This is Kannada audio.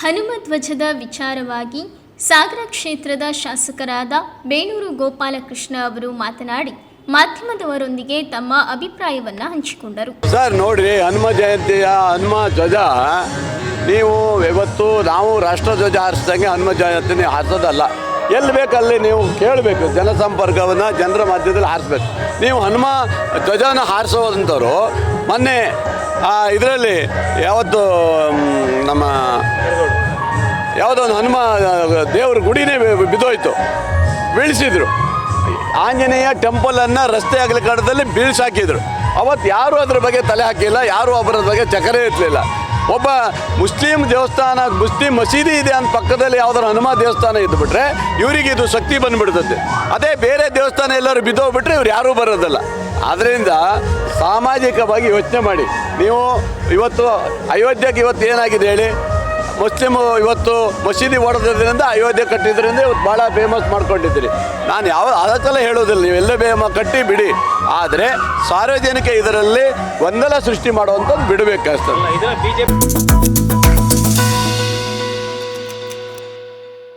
ಹನುಮ ಧ್ವಜದ ವಿಚಾರವಾಗಿ ಸಾಗರ ಕ್ಷೇತ್ರದ ಶಾಸಕರಾದ ಬೇಣೂರು ಗೋಪಾಲಕೃಷ್ಣ ಅವರು ಮಾತನಾಡಿ, ಮಾಧ್ಯಮದವರೊಂದಿಗೆ ತಮ್ಮ ಅಭಿಪ್ರಾಯವನ್ನ ಹಂಚಿಕೊಂಡರು. ಸರ್, ನೋಡ್ರಿ, ಹನುಮ ಜಯಂತಿಯ ಹನುಮ ಧ್ವಜ, ನೀವು ಇವತ್ತು ನಾವು ರಾಷ್ಟ್ರಧ್ವಜ ಹಾರಿಸಿದಂಗೆ ಹನುಮ ಜಯಂತಿನ ಹಾರಿಸೋದಲ್ಲ. ಎಲ್ಲಿ ಬೇಕಲ್ಲಿ ನೀವು ಕೇಳಬೇಕು, ಜನಸಂಪರ್ಕವನ್ನು ಜನರ ಮಧ್ಯದಲ್ಲಿ ಹಾರಿಸ್ಬೇಕು. ನೀವು ಹನುಮ ಧ್ವಜನ ಹಾರಿಸೋದಂಥವ್ರು ಮೊನ್ನೆ ಇದರಲ್ಲಿ ಯಾವತ್ತು ನಮ್ಮ ಯಾವುದೋ ಒಂದು ಹನುಮ ದೇವ್ರ ಗುಡಿನೇ ಬಿದ್ದೋಯ್ತು. ಬೀಳಿಸಿದ್ರು. ಆಂಜನೇಯ ಟೆಂಪಲನ್ನು ರಸ್ತೆ ಅಗಲಕಾಡದಲ್ಲಿ ಬೀಳ್ಸಾಕಿದ್ರು. ಅವತ್ತು ಯಾರೂ ಅದ್ರ ಬಗ್ಗೆ ತಲೆ ಹಾಕಿಲ್ಲ, ಯಾರೂ ಒಬ್ಬರ ಬಗ್ಗೆ ಚಕರೆ ಇರಲಿಲ್ಲ ಒಬ್ಬ ಮುಸ್ಲಿಂ ದೇವಸ್ಥಾನ, ಮುಸ್ಲಿಂ ಮಸೀದಿ ಇದೆ ಅಂತ ಪಕ್ಕದಲ್ಲಿ ಯಾವ್ದಾರು ಹನುಮ ದೇವಸ್ಥಾನ ಇದ್ದುಬಿಟ್ರೆ ಇವರಿಗೆ ಇದು ಶಕ್ತಿ ಬಂದುಬಿಡ್ತದೆ. ಅದೇ ಬೇರೆ ದೇವಸ್ಥಾನ ಎಲ್ಲರೂ ಬಿದ್ದೋಗ್ಬಿಟ್ರೆ ಇವ್ರು ಯಾರೂ ಬರೋದಲ್ಲ. ಆದ್ದರಿಂದ ಸಾಮಾಜಿಕವಾಗಿ ಯೋಚನೆ ಮಾಡಿ. ನೀವು ಇವತ್ತು, ಅಯೋಧ್ಯೆಗೆ ಇವತ್ತು ಏನಾಗಿದೆ ಹೇಳಿ? ಮುಸ್ಲಿಮು ಇವತ್ತು ಮಸೀದಿ ಹೊಡೆದ್ರಿಂದ ಅಯೋಧ್ಯೆ ಕಟ್ಟಿದ್ರಿಂದ ಇವತ್ತು ಭಾಳ ಫೇಮಸ್ ಮಾಡ್ಕೊಂಡಿದ್ದೀರಿ. ನಾನು ಯಾವ ಅದಕ್ಕೆಲ್ಲ ಹೇಳೋದಿಲ್ಲ, ನೀವು ಎಲ್ಲೇ ಬೇಮ ಕಟ್ಟಿ ಬಿಡಿ. ಆದರೆ ಸಾರ್ವಜನಿಕ ಇದರಲ್ಲಿ ಗೊಂದಲ ಸೃಷ್ಟಿ ಮಾಡುವಂಥದ್ದು ಬಿಡಬೇಕಾಗ್ತದೆ.